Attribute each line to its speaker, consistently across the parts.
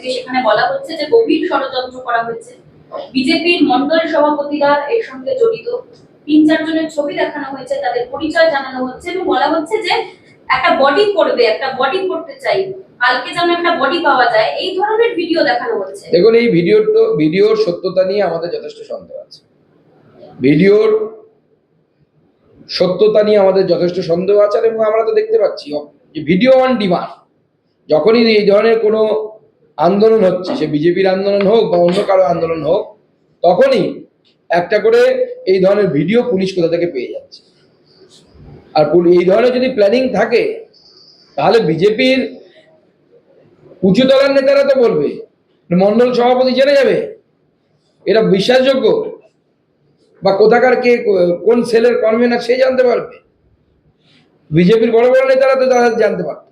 Speaker 1: থেকে সেখানে বলা হচ্ছে যে গভীর ষড়যন্ত্র করা হয়েছে। বিজেপির মন্ডল সভাপতিরা এর সঙ্গে জড়িত। তিন চারজনের ছবি দেখানো হয়েছে, তাদের পরিচয় জানানো হচ্ছে এবং বলা হচ্ছে যে একটা বডি করবে একটা বডি করতে চাই। কালকে যেন একটা বডি পাওয়া যায়, এই ধরনের ভিডিও দেখানো হচ্ছে।
Speaker 2: দেখুন, এই ভিডিওর তো ভিডিওর সত্যতা নিয়ে আমাদের যথেষ্ট সন্দেহ আছে। ভিডিওর সত্যতা নিয়ে আমাদের যথেষ্ট সন্দেহ আছে এবং আমরা তো দেখতে পাচ্ছি ভিডিও অন ডিমান্ড যখনই এই ধরনের কোনো আন্দোলন হচ্ছে, সে বিজেপির আন্দোলন হোক বা অন্য কারও আন্দোলন হোক, তখনই একটা করে এই ধরনের ভিডিও পুলিশ কোথা থেকে পেয়ে যাচ্ছে? আর এই ধরনের যদি প্ল্যানিং থাকে, তাহলে বিজেপির উঁচুতলার নেতারা তো বলবে, মন্ডল সভাপতি জেনে যাবে এটা বিশ্বাসযোগ্য, বা কোথাকার কে, কোন সেলের কনভেনার সে জানতে পারবে। বিজেপির বড় বড় নেতারা তো জানতে পারবে।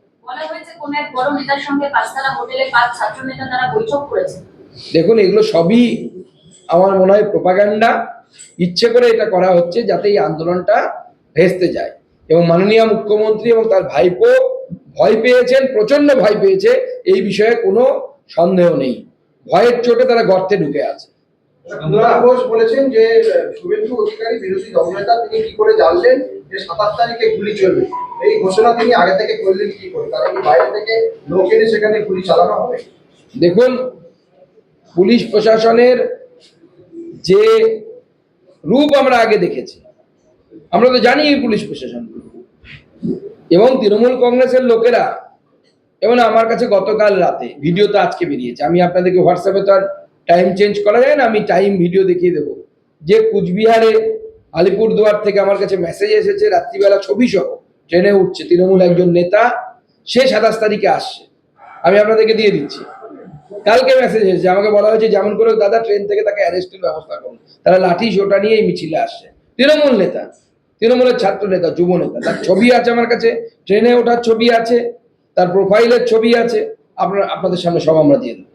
Speaker 1: কোন এক বড় নেতার সঙ্গে পাঁচতলা হোটেলে পাঁচ ছাত্র নেতা তারা বৈঠক করেছে
Speaker 2: দেখুন এগুলো সবই আমার মনে হয় প্রোপাগান্ডা ইচ্ছে করে এটা করা হচ্ছে যাতে এই আন্দোলনটা ভেস্তে যায়। এবং মাননীয় মুখ্যমন্ত্রী এবং তার ভাইপো ভয় পেয়েছেন প্রচণ্ড ভয় পেয়েছে। এই বিষয়ে কোনো সন্দেহ নেই। ভয়ের চোটে তারা গর্তে ঢুকে আছে।
Speaker 3: ঘোষ বলেছেন যে শুভেন্দু অধিকারী বিরোধী দলনেতা তিনি কি করে জানলেন? যে সাতাশ তারিখে গুলি চলবে, এই ঘোষণা তিনি আগে থেকে কি করে? কারণ বাইরে থেকে লোক এনে সেখানে গুলি চালানো হবে?
Speaker 2: দেখুন, পুলিশ প্রশাসনের যে রূপ আমরা আগে দেখেছি, আমরা তো জানি পুলিশ প্রশাসন। এবং তৃণমূল কংগ্রেসের লোকেরা, এবং আমার কাছে গতকাল রাতে ভিডিও তো আজকে বেরিয়েছে। আমি আপনাদেরকে হোয়াটসঅ্যাপে তো আর টাইম চেঞ্জ করা যায় না, আমি টাইম ভিডিও দেখিয়ে দেবো। যে কুচবিহারে আলিপুরদুয়ার থেকে আমার কাছে মেসেজ এসেছে, রাত্রিবেলা ছবি সহ। ট্রেনে উঠছে, তৃণমূল একজন নেতা, সে সাতাশ তারিখে আসছে। আমি আপনাদেরকে দিয়ে দিচ্ছি। কালকে মেসেজ এসেছে, আমাকে বলা হয়েছে যেমন করে দাদা, ট্রেন থেকে তাকে অ্যারেস্টের ব্যবস্থা করুন। তারা লাঠি, সোটা নিয়ে এই মিছিলে আসছে। তৃণমূল নেতা, তৃণমূলের ছাত্র নেতা, যুব নেতা, তার ছবি আছে আমার কাছে। ট্রেনে ওঠার ছবি আছে, তার প্রোফাইলের ছবি আছে। আপনার, আপনাদের সামনে সব আমরা দিয়ে দেবো।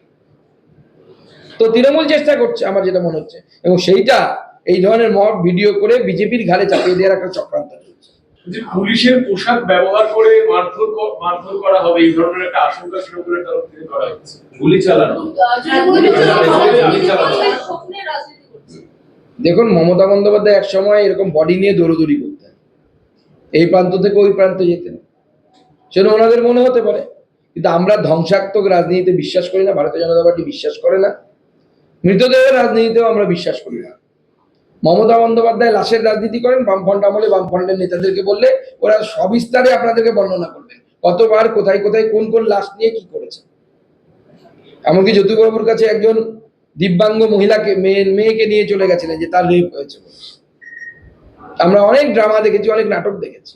Speaker 2: তো তৃণমূল চেষ্টা করছে, আমার যেটা মনে হচ্ছে। এবং সেইটা এই ধরনের মব ভিডিও করে বিজেপির ঘাড়ে চাপিয়ে দেওয়ার একটা চক্রান্ত চলছে।
Speaker 4: যে পুলিশের পোশাক ব্যবহার করে মারধর মারধর করা হবে এই ধরনের একটা আশঙ্কা তৃণমূলের তরফ থেকে করা হচ্ছে গুলি চালানো।
Speaker 2: দেখুন মমতা বন্দ্যোপাধ্যায় এক সময় এরকম বডি নিয়ে দৌড়দৌড়ি করতেন। এই প্রান্ত থেকে ওই প্রান্তে যেতেন। সেটা ওনাদের মনে হতে পারে। কিন্তু আমরা ধ্বংসাত্মক রাজনীতিতে বিশ্বাস করি না ভারতীয় জনতা পার্টি বিশ্বাস করে না। মৃতদেহের রাজনীতিতেও আমরা বিশ্বাস করি না। মমতা বন্দ্যোপাধ্যায় লাশের রাজনীতি করেন বামফ্রন্ট আমলে বামফ্রন্টের নেতাদেরকে বললে ওরা সবিস্তারে আপনাদেরকে বর্ণনা করবেন কতবার কোথায় কোথায় কোন কোন লাশ নিয়ে কি করেছে। এমনকি জ্যোতিবাবুর কাছে একজন দিব্যাঙ্গ মহিলাকে মেয়ে মেয়েকে নিয়ে চলে গেছিলেন যে তার রেপ হয়েছে। আমরা অনেক ড্রামা দেখেছি অনেক নাটক দেখেছি।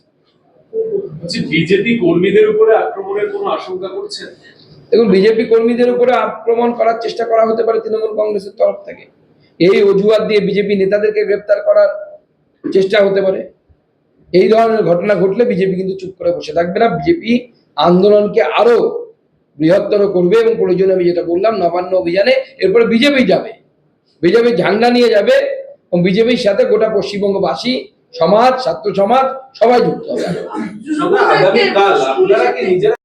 Speaker 4: বিজেপি কর্মীদের উপরে আক্রমণের কোনো আশঙ্কা করছেন?
Speaker 2: দেখুন বিজেপি কর্মীদের উপরে আক্রমণ করার চেষ্টা করা হতে পারে তৃণমূল কংগ্রেসের তরফ থেকে। এই অজুহাত দিয়ে বিজেপি নেতাদেরকে গ্রেপ্তার করার চেষ্টা হতে পারে? এই ধরনের ঘটনা ঘটলে বিজেপি কিন্তু চুপ করে বসে থাকবে না। বিজেপি আন্দোলনকে আরও বৃহত্তর করবে এবং প্রয়োজনে আমি যেটা বললাম, নবান্ন অভিযানে এরপরে বিজেপি যাবে। বিজেপি ঝান্ডা নিয়ে যাবে এবং বিজেপির সাথে গোটা পশ্চিমবঙ্গবাসী, সমাজ, ছাত্র সমাজ সবাই যুক্ত হবে।